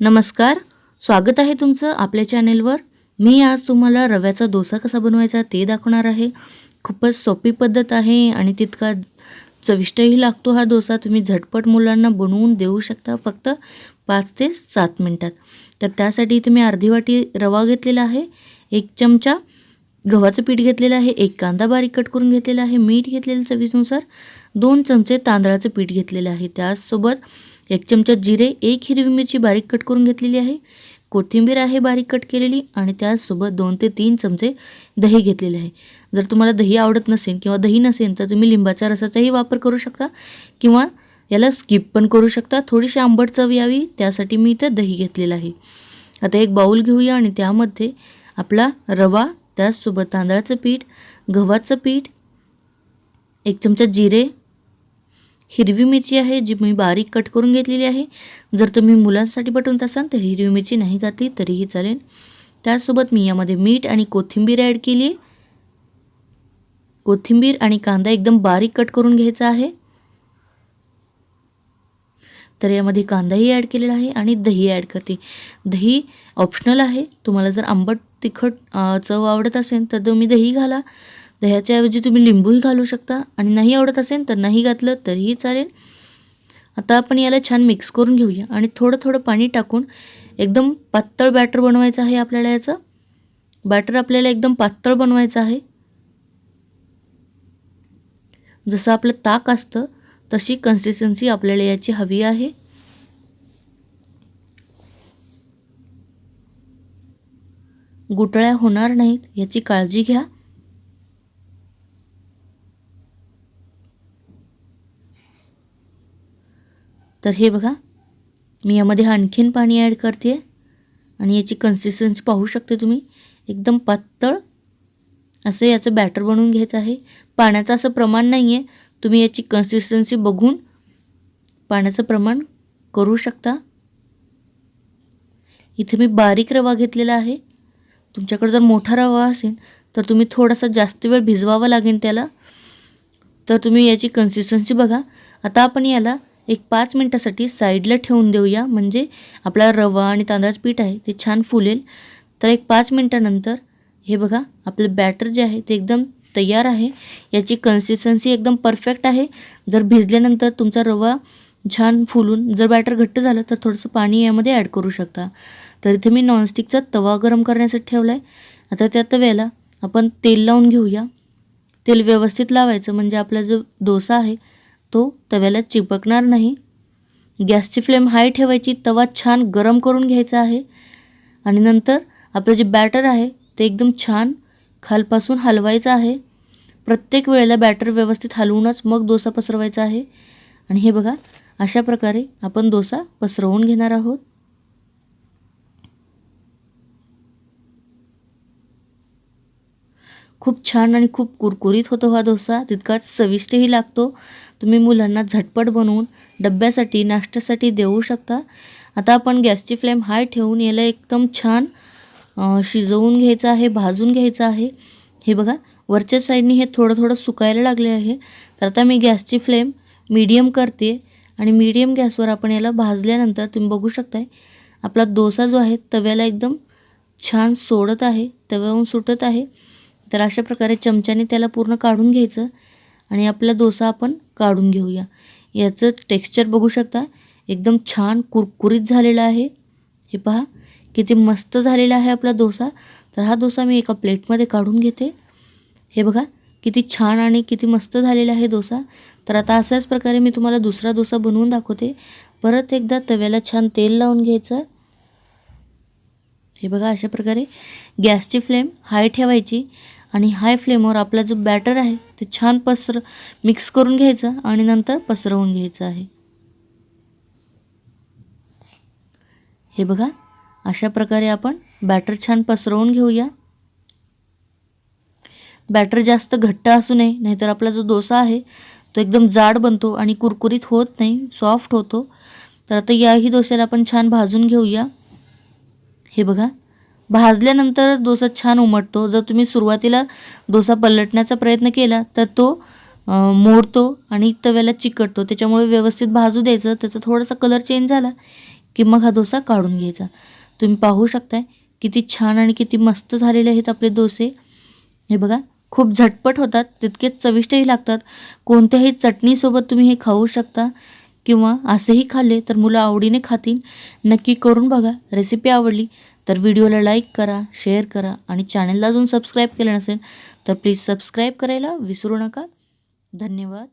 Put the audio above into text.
नमस्कार स्वागत आहे तुमचं आपल्या चॅनेलवर मी आज तुम्हाला रव्याचा डोसा कसा बनवायचा ते दाखवणार आहे. खूपच सोपी पद्धत आहे आणि तितका चविष्टही लागतो हा डोसा. तुम्ही झटपट मुलांना बनवून देऊ शकता फक्त पाच ते सात मिनटात. तर त्यासाठी तुम्ही अर्धी वाटी रवा घेतलेला आहे एक चमचा गव्हाचं पीठ घेतलेलं आहे एक कांदा बारीक कट करून घेतलेला आहे मीठ घेतलेलं चवीनुसार दोन चमचे तांदळाचं पीठ घेतलेलं आहे. त्याचसोबत एक चमचा जिरे एक हिरवी मिरची बारीक कट करून घेतलेली आहे. कोथिंबीर आहे बारीक कट केलेली आणि त्याचसोबत दोन ते तीन चमचे दही घेतलेले आहे. जर तुम्हाला दही आवडत नसेल किंवा दही नसेल तर तुम्ही लिंबाच्या रसाचाही वापर करू शकता किंवा याला स्किप पण करू शकता. थोडीशी आंबट चव यावी त्यासाठी मी इथं दही घेतलेलं आहे. आता एक बाऊल घेऊया आणि त्यामध्ये आपला रवा त्याचसोबत तांदळाचं पीठ गव्हाचं पीठ एक चमचा जिरे हिरवी मिरची आहे जी मी बारीक कट करून घेतलेली आहे. जर तुम्ही मुलांसाठी बनवत असाल तर हिरवी मिरची नाही घातली तरीही चालेल. त्यासोबत मी यामध्ये मीठ आणि कोथिंबीर ॲड केली आहे. कोथिंबीर आणि कांदा एकदम बारीक कट करून घ्यायचा आहे. तर यामध्ये कांदाही ॲड केलेला आहे आणि दही ॲड करते. दही ऑप्शनल आहे. तुम्हाला जर आंबट तिखट चव आवडत असेल तर तुम्ही दही घाला. दह्याच्याऐवजी तुम्ही लिंबूही घालू शकता. आणि नाही आवडत असेल तर नाही घातलं तरीही चालेल. आता आपण याला छान मिक्स करून घेऊया. आणि थोडं थोडं पाणी टाकून एकदम पातळ बॅटर बनवायचं आहे आपल्याला याचं. बॅटर आपल्याला एकदम पातळ बनवायचं आहे. जसं आपलं ताक असतं तशी कन्सिस्टन्सी आपल्याला याची हवी आहे. गुटळ्या होणार नाहीत याची काळजी घ्या. तर हे बघा मी यामध्ये आणखीन पाणी ॲड करते आणि याची कन्सिस्टन्सी पाहू शकते तुम्ही. एकदम पातळ असं याचं बॅटर बनवून घ्यायचं आहे. पाण्याचं असं प्रमाण नाही आहे तुम्ही याची कन्सिस्टन्सी बघून पाण्याचं प्रमाण करू शकता. इथे मी बारीक रवा घेतलेला आहे. तुमच्याकडे जर मोठा रवा असेल तर तुम्ही थोडासा जास्त वेळ भिजवावा लागेल त्याला. तर तुम्ही याची कन्सिस्टन्सी बघा. आता आपण याला एक पाच मिनटासाठी साईडला ठेवून देऊया. म्हणजे आपला रवा आणि तांदळाचं पीठ आहे ते छान फुलेल. तर एक पाच मिनटानंतर हे बघा आपलं बॅटर जे आहे ते एकदम तयार आहे. याची कन्सिस्टन्सी एकदम परफेक्ट आहे. जर भिजल्यानंतर तुमचा रवा छान फुलून जर बॅटर घट्ट झालं तर थोडंसं पाणी यामध्ये ॲड करू शकता. तर इथे मी नॉनस्टिकचा तवा गरम करण्यासाठी ठेवला आहे आता त्या तव्याला आपण तेल लावून घेऊया. तेल व्यवस्थित लावायचं म्हणजे आपला जो डोसा आहे तो तव्याला चिपकणार नाही. गॅसची फ्लेम हाय ठेवायची तवा छान गरम करून घ्यायचा आहे. आणि नंतर आपलं जे बॅटर आहे ते एकदम छान खालपासून हलवायचं आहे. प्रत्येक वेळेला बॅटर व्यवस्थित हलवूनच मग डोसा पसरवायचा आहे. आणि हे बघा अशा प्रकारे आपण डोसा पसरवून घेणार आहोत. खूप छान आणि खूप कुरकुरीत होतो हा डोसा. तितकाच चविष्टही लागतो. तुम्ही मुलांना झटपट बनवून डब्यासाठी नाश्त्यासाठी देऊ शकता. आता आपण गॅसची फ्लेम हाय ठेवून याला एकदम छान शिजवून घ्यायचं आहे भाजून घ्यायचं आहे. हे बघा वरच्या साईडनी हे थोडं थोडं सुकायला लागले आहे. तर आता मी गॅसची फ्लेम मीडियम करते आणि मीडियम गॅसवर आपण याला भाजल्यानंतर तुम्ही बघू शकताय आपला डोसा जो आहे तव्याला एकदम छान सोडत आहे तव्याहून सुटत आहे. तर अशा प्रकारे चमच्याने त्याला पूर्ण काढून घ्यायचं आणि आपला डोसा आपण काढून घेऊया. याचं टेक्स्चर बघू शकता. एकदम छान कुरकुरीत झालेलं आहे. हे पहा किती मस्त झालेला आहे आपला डोसा. तर हा डोसा मी एका प्लेटमध्ये काढून घेते. हे बघा किती छान आणि किती मस्त झालेला आहे डोसा. तर आता अशाच प्रकारे मी तुम्हाला दुसरा डोसा बनवून दाखवते. परत एकदा तव्याला छान तेल लावून घ्यायचं. हे बघा अशा प्रकारे गॅसची फ्लेम हाय ठेवायची. आणि हाय फ्लेमवर आपला जो बॅटर आहे ते छान पसर मिक्स करून घ्यायचं आणि नंतर पसरवून घ्यायचं आहे. हे बघा अशा प्रकारे आपण बॅटर छान पसरवून घेऊया. बॅटर जास्त घट्ट असू नये नाहीतर आपला जो डोसा आहे तो एकदम जाड बनतो आणि कुरकुरीत होत नाही सॉफ्ट होतो. तर आता याही डोस्याला आपण छान भाजून घेऊया. हे बघा भाजल्यानंतर डोसा छान उमटतो. जर तुम्ही सुरुवातीला डोसा पलटण्याचा प्रयत्न केला तर तो मोडतो आणि तव्याला चिकटतो. त्याच्यामुळे व्यवस्थित भाजू द्यायचं. त्याचा थोडासा कलर चेंज झाला की मग हा डोसा काढून घ्यायचा. तुम्ही पाहू शकताय किती छान आणि किती मस्त झालेले आहेत आपले डोसे. हे बघा खूप झटपट होतात तितकेच चविष्टही लागतात. कोणत्याही चटणीसोबत तुम्ही हे खाऊ शकता. किंवा असेही खाल्ले तर मुलं आवडीने खातील. नक्की करून बघा. रेसिपी आवडली तर व्हिडिओला लाईक करा शेअर करा आणि चॅनलला अजून सबस्क्राईब केलं नसेल तर प्लीज सबस्क्राईब करायला विसरू नका. धन्यवाद.